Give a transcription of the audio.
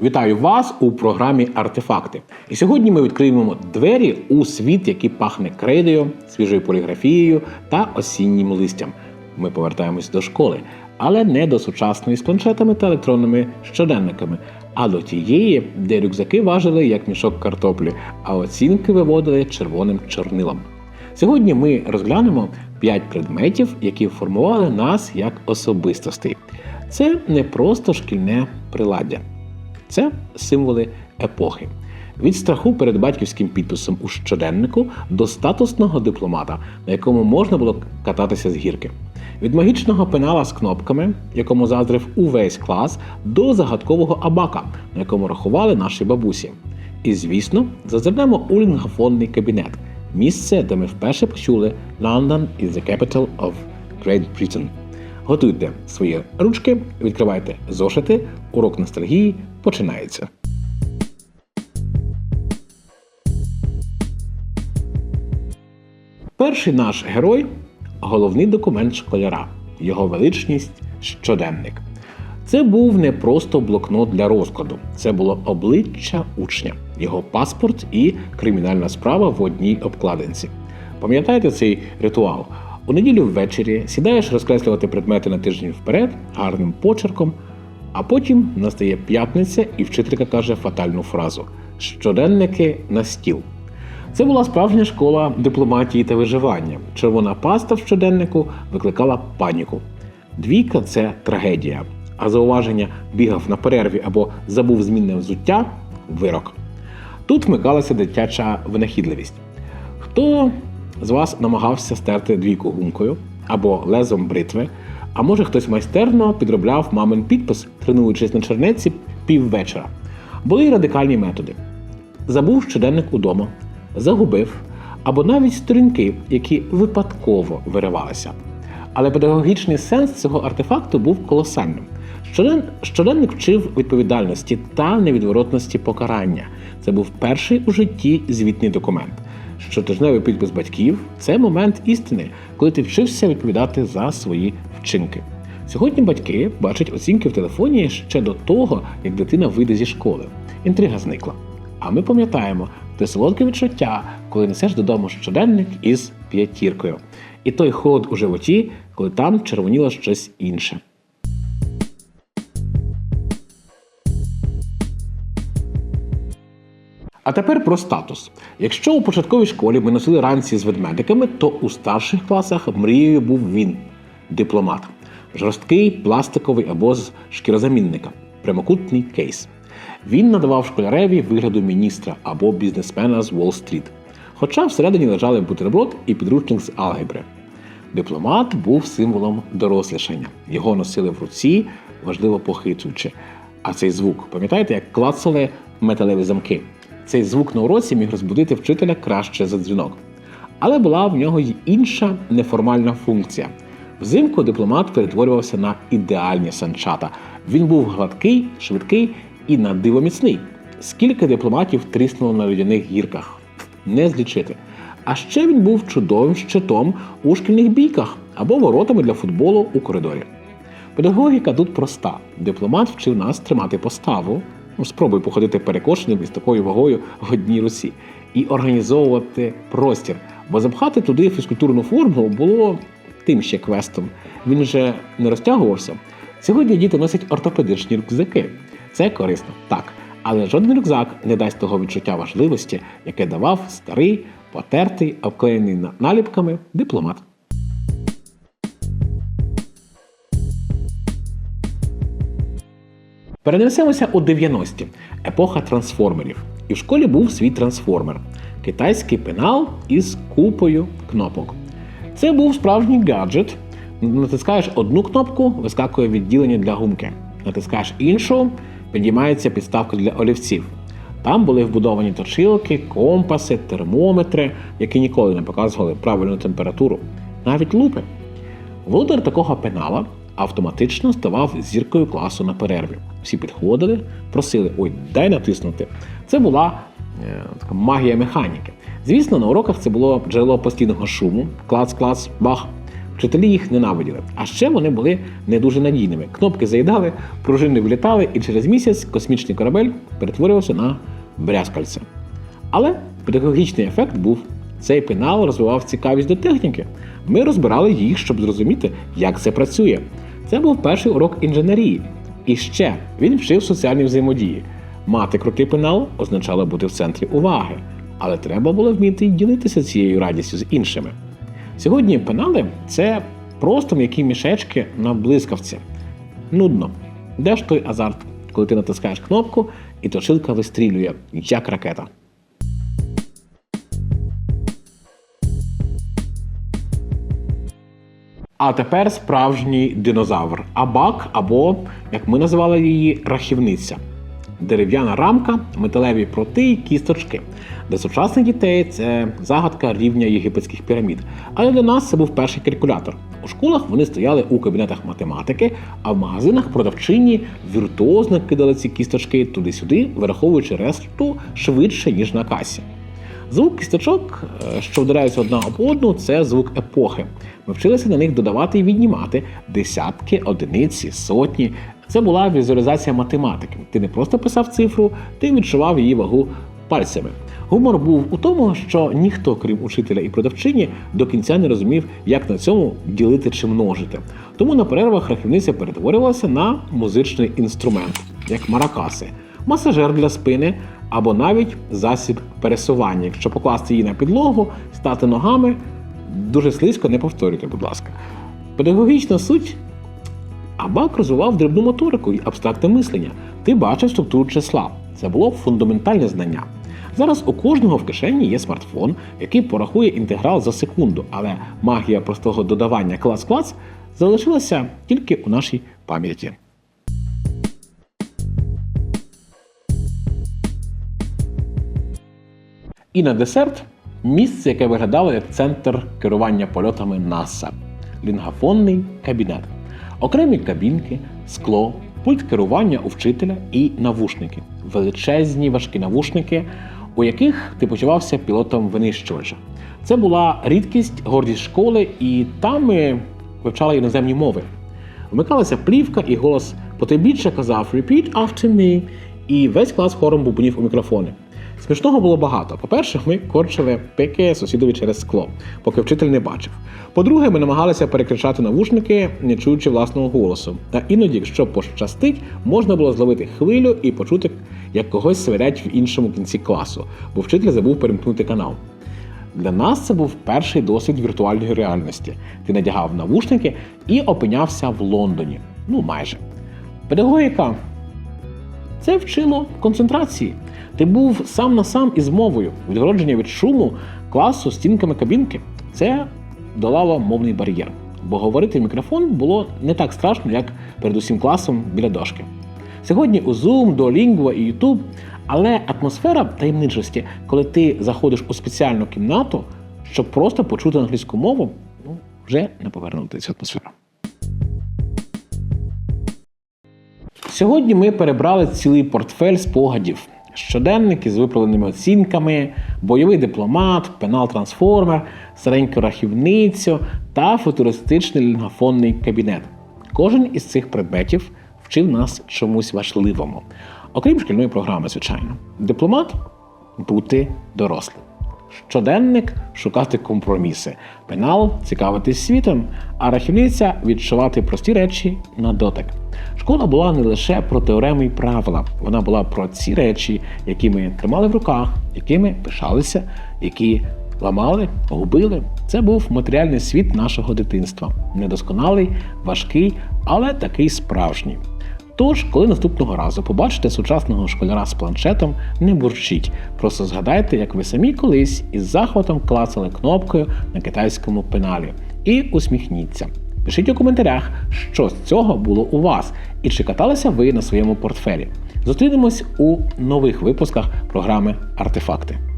Вітаю вас у програмі Артефакти. І сьогодні ми відкриємо двері у світ, який пахне крейдою, свіжою поліграфією та осіннім листям. Ми повертаємось до школи, але не до сучасної з планшетами та електронними щоденниками, а до тієї, де рюкзаки важили як мішок картоплі, а оцінки виводили червоним чорнилом. Сьогодні ми розглянемо 5 предметів, які формували нас як особистостей. Це не просто шкільне приладдя. Це символи епохи. Від страху перед батьківським підписом у щоденнику до статусного дипломата, на якому можна було кататися з гірки. Від магічного пенала з кнопками, якому заздрив увесь клас, до загадкового абака, на якому рахували наші бабусі. І, звісно, зазирнемо у лінгафонний кабінет місце, де ми вперше почули London is the capital of Great Britain. Готуйте свої ручки, відкривайте зошити, урок ностальгії починається. Перший наш герой головний документ школяра, його величність щоденник. Це був не просто блокнот для розкладу, це було обличчя учня, його паспорт і кримінальна справа в одній обкладинці. Пам'ятаєте цей ритуал? У неділю ввечері сідаєш розкреслювати предмети на тиждень вперед гарним почерком, а потім настає п'ятниця, і вчителька каже фатальну фразу: щоденники на стіл. Це була справжня школа дипломатії та виживання. Червона паста в щоденнику викликала паніку. Двійка це трагедія, а зауваження бігав на перерві або забув змінне взуття вирок. Тут вмикалася дитяча винахідливість. Хто з вас намагався стерти двійку гумкою або лезом бритви, а може хтось майстерно підробляв мамин підпис, тренуючись на чернеці піввечора. Були й радикальні методи. Забув щоденник удома, загубив, або навіть сторінки, які випадково виривалися. Але педагогічний сенс цього артефакту був колосальним. Щоден... Щоденник вчив відповідальності та невідворотності покарання. Це був перший у житті звітний документ. Щотижневий підпис батьків це момент істини, коли ти вчився відповідати за свої вчинки. Сьогодні батьки бачать оцінки в телефоні ще до того, як дитина вийде зі школи. Інтрига зникла. А ми пам'ятаємо те солодке відчуття, коли несеш додому щоденник із п'ятіркою. І той холод у животі, коли там червоніло щось інше. А тепер про статус. Якщо у початковій школі ми носили ранці з ведмедиками, то у старших класах мрією був він дипломат. Жорсткий пластиковий або з шкірозамінника, прямокутний кейс. Він надавав школяреві вигляду міністра або бізнесмена з Уолл-стріт. Хоча всередині лежали бутерброд і підручник з алгебри. Дипломат був символом дорослішання. Його носили в руці, важливо похитуючи. А цей звук, пам'ятаєте, як клацали металеві замки? Цей звук на уроці міг розбудити вчителя краще за дзвінок. Але була в нього й інша неформальна функція. Взимку дипломат перетворювався на ідеальні санчата. Він був гладкий, швидкий і на диво міцний. Скільки дипломатів тріснуло на людяних гірках? Не злічити. А ще він був чудовим щитом у шкільних бійках або воротами для футболу у коридорі. Педагогіка тут проста. Дипломат вчив нас тримати поставу, ну, спробуй походити перекошеним із такою вагою в одній руці, і організовувати простір. Бо запхати туди фізкультурну форму було тим ще квестом. Він же не розтягувався. Сьогодні діти носять ортопедичні рюкзаки. Це корисно, так. Але жоден рюкзак не дасть того відчуття важливості, яке давав старий, потертий, обклеєний на- наліпками дипломат. Перенесемося у 90-ті, епоха трансформерів. І в школі був свій трансформер китайський пенал із купою кнопок. Це був справжній гаджет. Натискаєш одну кнопку, вискакує відділення для гумки. Натискаєш іншу, підіймається підставка для олівців. Там були вбудовані точилки, компаси, термометри, які ніколи не показували правильну температуру, навіть лупи. Володар такого пенала автоматично ставав зіркою класу на перерві. Всі підходили, просили ой, дай натиснути. Це була е, така магія механіки. Звісно, на уроках це було джерело постійного шуму, клац, клац, бах. Вчителі їх ненавиділи. А ще вони були не дуже надійними. Кнопки заїдали, пружини влітали, і через місяць космічний корабель перетворювався на брязкальце. Але педагогічний ефект був. Цей пенал розвивав цікавість до техніки. Ми розбирали їх, щоб зрозуміти, як це працює. Це був перший урок інженерії. І ще він вчив соціальній взаємодії. Мати крутий пенал означало бути в центрі уваги, але треба було вміти ділитися цією радістю з іншими. Сьогодні пенали це просто м'які мішечки на блискавці. Нудно. Де ж той азарт, коли ти натискаєш кнопку і точилка вистрілює, як ракета. А тепер справжній динозавр абак, або, як ми називали її, рахівниця. Дерев'яна рамка, металеві проти й кісточки. Для сучасних дітей це загадка рівня єгипетських пірамід. Але для нас це був перший калькулятор. У школах вони стояли у кабінетах математики, а в магазинах продавчині віртуозно кидали ці кісточки туди-сюди, вираховуючи решту швидше, ніж на касі. Звук кісточок, е, що вдаряються одна об одну, це звук епохи. Ми вчилися на них додавати і віднімати десятки, одиниці, сотні. Це була візуалізація математики. Ти не просто писав цифру, ти відчував її вагу пальцями. Гумор був у тому, що ніхто, крім учителя і продавчині, до кінця не розумів, як на цьому ділити чи множити. Тому на перервах рахівниця перетворювалася на музичний інструмент, як маракаси, масажер для спини або навіть засіб пересування. Якщо покласти її на підлогу, стати ногами, дуже слизько не повторюйте, будь ласка. Педагогічна суть Абак розвивав дрібну моторику і абстрактне мислення. Ти бачив структуру числа. Це було фундаментальне знання. Зараз у кожного в кишені є смартфон, який порахує інтеграл за секунду, але магія простого додавання клас-клас залишилася тільки у нашій пам'яті. І на десерт місце, яке виглядало як центр керування польотами НАСА лінгафонний кабінет. Окремі кабінки, скло, пульт керування у вчителя і навушники, величезні важкі навушники, у яких ти почувався пілотом винищувача. Це була рідкість, гордість школи, і там ми вивчали іноземні мови. Вмикалася плівка, і голос потойбіччя казав «Repeat after me», і весь клас хором бубонів у мікрофони. Смішного було багато. По-перше, ми корчили пики сусідові через скло, поки вчитель не бачив. По-друге, ми намагалися перекричати навушники, не чуючи власного голосу. А іноді, якщо пощастить, можна було зловити хвилю і почути, як когось свирять в іншому кінці класу, бо вчитель забув перемкнути канал. Для нас це був перший досвід віртуальної реальності. Ти надягав навушники і опинявся в Лондоні. Ну майже. Педагогіка це вчило концентрації. Ти був сам на сам із мовою, відгородження від шуму, класу, стінками кабінки. Це долало мовний бар'єр. Бо говорити в мікрофон було не так страшно, як перед усім класом біля дошки. Сьогодні у Zoom, Duolingo і YouTube, але атмосфера таємничості, коли ти заходиш у спеціальну кімнату, щоб просто почути англійську мову, ну, вже не повернути цю атмосферу. Сьогодні ми перебрали цілий портфель спогадів. Щоденники з виправленими оцінками, бойовий дипломат, пенал-трансформер, стареньку рахівницю та футуристичний лінгафонний кабінет. Кожен із цих предметів вчив нас чомусь важливому, окрім шкільної програми, звичайно. Дипломат бути дорослим. Щоденник шукати компроміси, пенал цікавитись світом, а рахівниця відчувати прості речі на дотик. Школа була не лише про теореми і правила, вона була про ці речі, які ми тримали в руках, якими пишалися, які ламали, губили. Це був матеріальний світ нашого дитинства. Недосконалий, важкий, але такий справжній. Тож, коли наступного разу побачите сучасного школяра з планшетом, не бурчіть. Просто згадайте, як ви самі колись із захватом клацали кнопкою на китайському пеналі. І усміхніться. Пишіть у коментарях, що з цього було у вас, і чи каталися ви на своєму портфелі. Зустрінемось у нових випусках програми Артефакти.